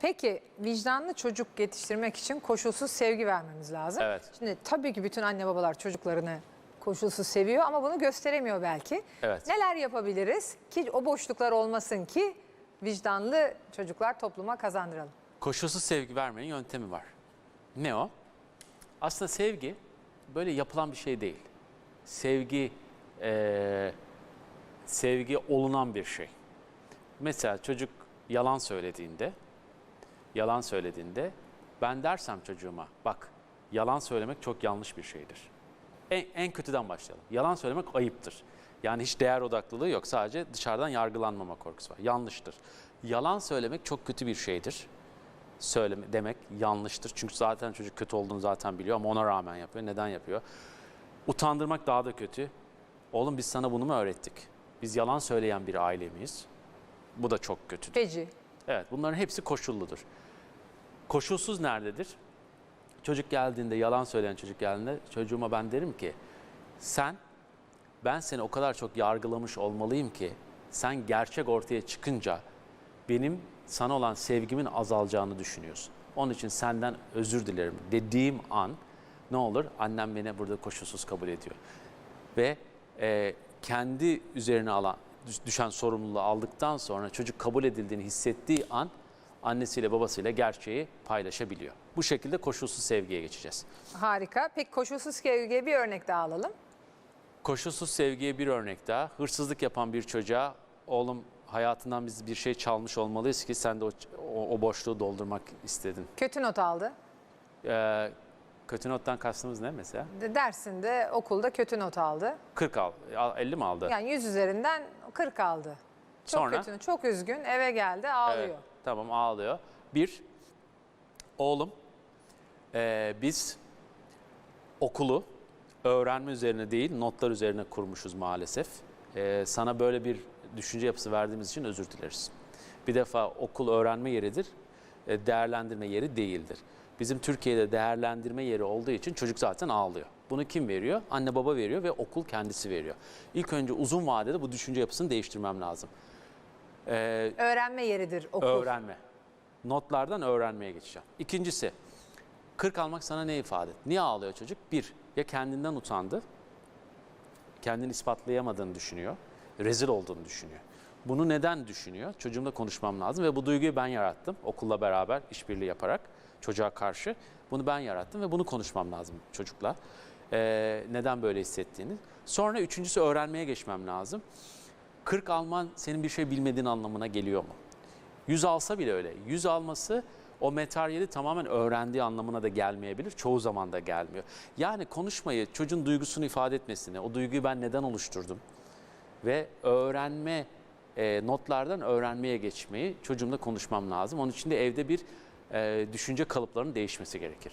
Peki vicdanlı çocuk yetiştirmek için koşulsuz sevgi vermemiz lazım. Evet. Şimdi tabii ki bütün anne babalar çocuklarını koşulsuz seviyor ama bunu gösteremiyor belki. Evet. Neler yapabiliriz ki o boşluklar olmasın ki vicdanlı çocuklar topluma kazandıralım. Koşulsuz sevgi vermenin yöntemi var. Ne o? Aslında sevgi böyle yapılan bir şey değil. Sevgi eee, sevgi olunan bir şey. Mesela çocuk yalan söylediğinde yalan söylediğinde ben dersem çocuğuma bak yalan söylemek çok yanlış bir şeydir. En, en kötüden başlayalım. Yalan söylemek ayıptır. Yani hiç değer odaklılığı yok. Sadece dışarıdan yargılanmama korkusu var. Yanlıştır. Yalan söylemek çok kötü bir şeydir. Söyleme demek yanlıştır. Çünkü zaten çocuk kötü olduğunu zaten biliyor ama ona rağmen yapıyor. Neden yapıyor? Utandırmak daha da kötü. Oğlum biz sana bunu mu öğrettik? Biz yalan söyleyen bir aile miyiz? Bu da çok kötüdür. Feci. Evet bunların hepsi koşulludur. Koşulsuz nerededir? Çocuk geldiğinde, yalan söyleyen çocuk geldiğinde çocuğuma ben derim ki sen, ben seni o kadar çok yargılamış olmalıyım ki sen gerçek ortaya çıkınca benim sana olan sevgimin azalacağını düşünüyorsun. Onun için senden özür dilerim dediğim an ne olur? Annem beni burada koşulsuz kabul ediyor. Ve e, kendi üzerine alan düş- düşen sorumluluğu aldıktan sonra çocuk kabul edildiğini hissettiği an annesiyle babasıyla gerçeği paylaşabiliyor. Bu şekilde koşulsuz sevgiye geçeceğiz. Harika. Peki koşulsuz sevgiye bir örnek daha alalım. Koşulsuz sevgiye bir örnek daha. Hırsızlık yapan bir çocuğa oğlum hayatından biz bir şey çalmış olmalıyız ki sen de o, o, o boşluğu doldurmak istedin. Kötü not aldı. Ee, kötü nottan kastımız ne mesela? De- Dersinde okulda kötü not aldı. 40 al, al 50 mi aldı? Yani 100 üzerinden 40 aldı. Çok Sonra? kötü, çok üzgün eve geldi ağlıyor. Evet, tamam ağlıyor. Bir, oğlum eee, biz okulu öğrenme üzerine değil notlar üzerine kurmuşuz maalesef. Eee, sana böyle bir düşünce yapısı verdiğimiz için özür dileriz. Bir defa okul öğrenme yeridir, e, değerlendirme yeri değildir. Bizim Türkiye'de değerlendirme yeri olduğu için çocuk zaten ağlıyor. Bunu kim veriyor? Anne baba veriyor ve okul kendisi veriyor. İlk önce uzun vadede bu düşünce yapısını değiştirmem lazım. Eee Öğrenme yeridir okul. Öğrenme. Notlardan öğrenmeye geçeceğim. İkincisi, 40 almak sana ne ifade etti? Niye ağlıyor çocuk? Bir, ya kendinden utandı, kendini ispatlayamadığını düşünüyor, rezil olduğunu düşünüyor. Bunu neden düşünüyor? Çocuğumla konuşmam lazım ve bu duyguyu ben yarattım okulla beraber işbirliği yaparak çocuğa karşı. Bunu ben yarattım ve bunu konuşmam lazım çocukla. Ee, neden böyle hissettiğini. Sonra üçüncüsü öğrenmeye geçmem lazım. 40 alman senin bir şey bilmediğin anlamına geliyor mu? 100 alsa bile öyle. 100 alması o materyali tamamen öğrendiği anlamına da gelmeyebilir. Çoğu zaman da gelmiyor. Yani konuşmayı, çocuğun duygusunu ifade etmesini, o duyguyu ben neden oluşturdum ve öğrenme e, notlardan öğrenmeye geçmeyi çocuğumla konuşmam lazım. Onun için de evde bir e, düşünce kalıplarının değişmesi gerekir.